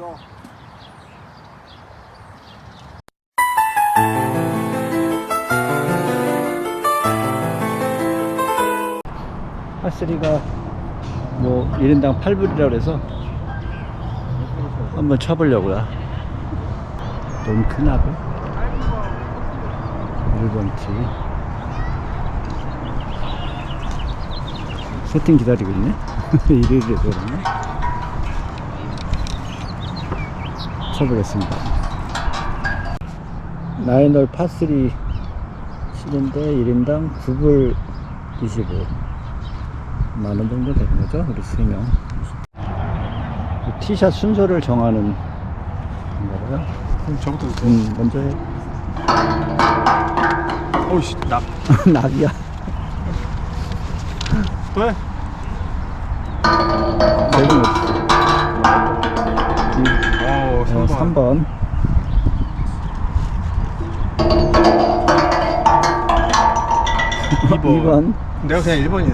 길어. 파스리가 뭐 1인당 8불이라 그래서 한번 쳐보려고요. 너무 큰 하고 1번 티 세팅 기다리고 있네. 일요일에 그러네. 쳐보겠습니다. 나이널 파3 치는데 1인당 9불 25 만원 정도 되는 거죠? 우리 3명. 티샷 순서를 정하는 건가요? 그럼 저부터 음, 먼저 해. 어이씨 나 낙이야. 왜? 대금 없어. 어 어, 3번 3번. 번. 2번. 내가 그냥 1번이네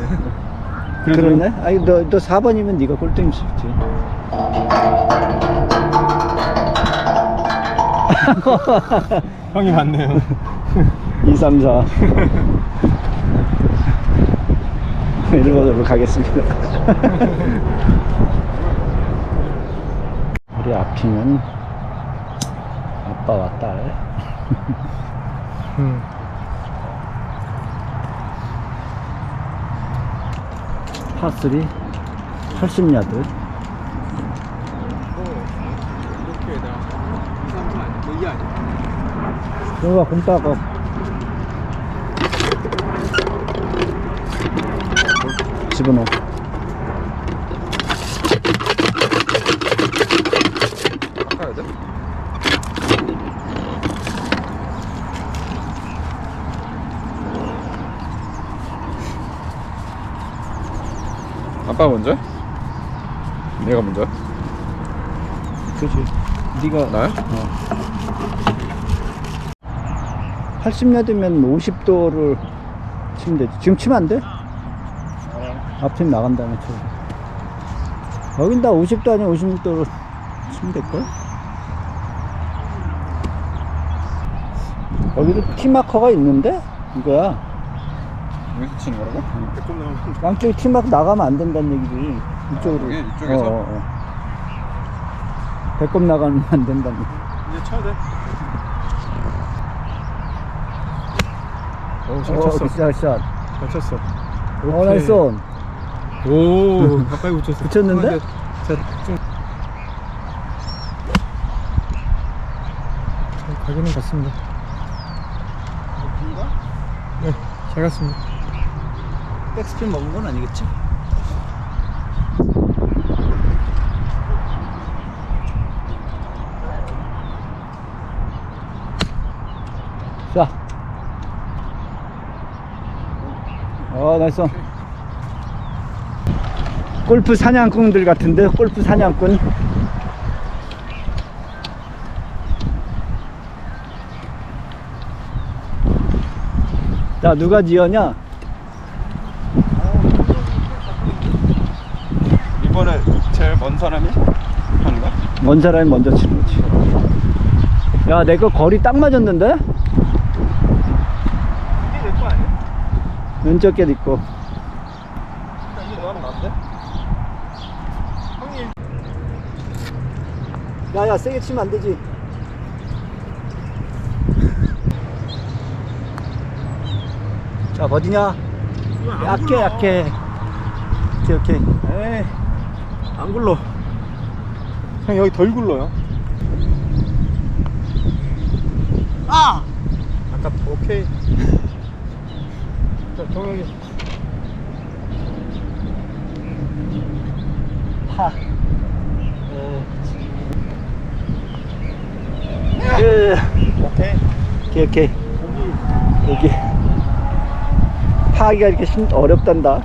그러네? 아니, 너, 너 4번이면 네가 꼴등이 쉽지. 형이 맞네요 2, 3, 4. 1번으로 가겠습니다. 우리 앞이는 아빠와 딸. 음. 파3 80야드. 이렇게 나 2, 3, 4 아니야? 이게 아니야? 여기가 공 따고. 집어넣어. 아빠 먼저? 내가 먼저? 그지. 네가 나요? 80야드면 50도를 치면 되지. 지금 치면 안 돼? 앞팀 나간 다음에 쳐. 여긴 다 50도 아니야 56도로 치면 될걸? 여기도 티마커가 있는데? 이거야. 여기서 치는 거라고? 조금 양쪽에 티마커 나가면 안 된다는 얘기지. 이쪽으로. 여기? 이쪽에서? 어, 어, 어. 배꼽 나가면 안 된다는 얘기. 이제 쳐야 돼 오, 잘 어, 쳤어. 굿샷, 샷. 잘 쳤어. 어, 나이스 온. 오, 가까이 붙였어. 붙였는데? 좀. 잘 가기는 갔습니다. 네, 잘 갔습니다. 백스핀 먹은 건 아니겠지? 자. 어, 나이스. 골프 사냥꾼들 같은데, 골프 사냥꾼. 자, 누가 지어냐? 이번에 제일 먼 사람이 하는 거야? 먼 사람이 먼저 치는 거지. 야, 내 거 거리 딱 맞았는데? 이게 내 거 아니야? 왼쪽 게 있고. 이게 너랑 나인데 형이 야, 야, 세게 치면 안 되지. 자, 어디냐? 약해, 약해. 오케이, 오케이. 에이, 안 굴러. 형 여기 덜 굴러요. 아! 아까 오케이. 자, 정혁이. 파. 그, 오케이. 오케이, 오케이. 여기. 파하기가 이렇게 심, 어렵단다.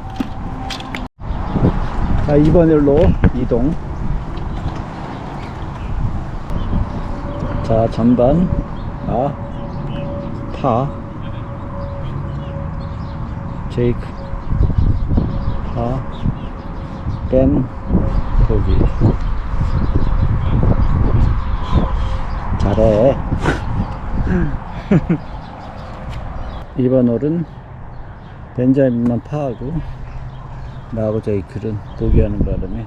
자, 2번 일로 이동. 자, 전반. 아, 파. 제이크. 파. 벤. 보기. 잘해. 1번 홀은 벤자민만 파하고 저희 글은 보기하는 바람에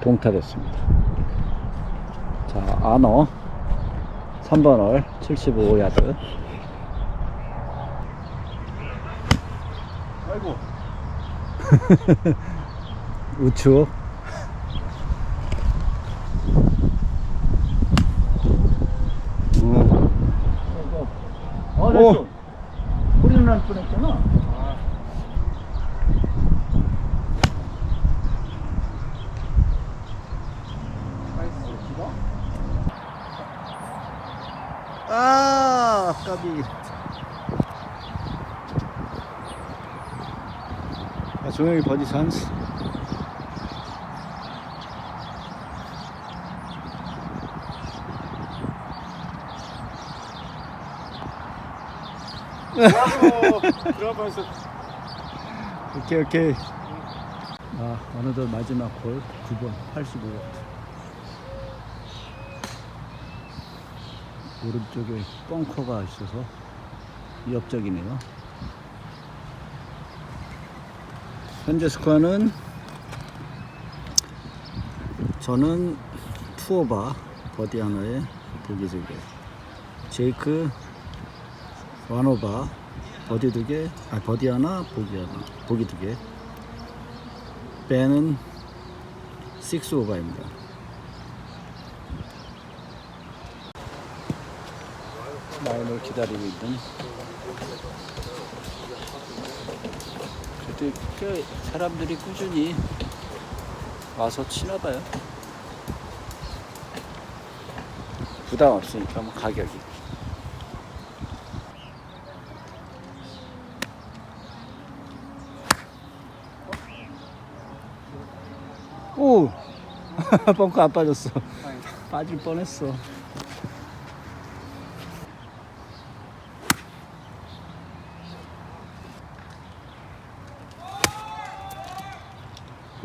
동타됐습니다. 자, 아너 3번 홀 75야드. 아이고. 우측. 어, 오. 됐어. 소리는 날 뻔했잖아. 아. 아, 까비. 찬스. 아이고. 들어갈 뻔했어. 오케이, 오케이. 아, 어느덧 마지막 홀 9번 85. 오른쪽에 벙커가 있어서 위협적이네요. 현재 스코어는 저는 투오바 버디 하나에 보기 두 개. 제이크 원오바 버디 두 개, 아 버디 하나, 보기 하나, 보기 두 개. 배는 식스 오바입니다. 라인을 기다리고 있더 그래도 꽤 사람들이 꾸준히 와서 치나 봐요. 부담 없으니까 뭐 가격이. 오! 벙커 안 빠졌어. 빠질 뻔했어.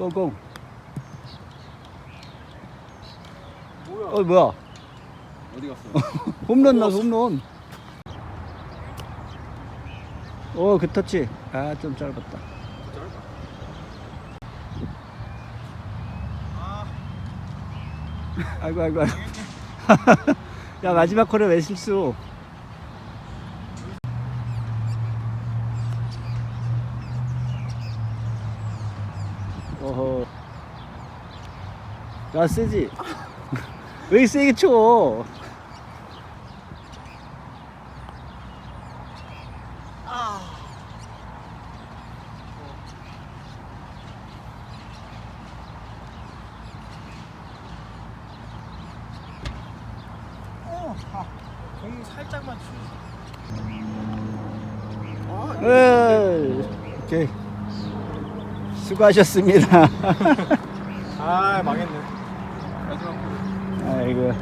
고고. 뭐야? 어 뭐야? 어디 갔어? 홈런 나서 홈런. 오, 그 터치. 아, 좀 짧았다. 아이고, 아이고, 아이고. 야, 마지막 콜에 왜 실수? 어허. 야, 세지? 왜 세게 쳐? 공 살짝만 치. 에이, 오케이. 수고하셨습니다. 아 망했네. 마지막 거. 아이고.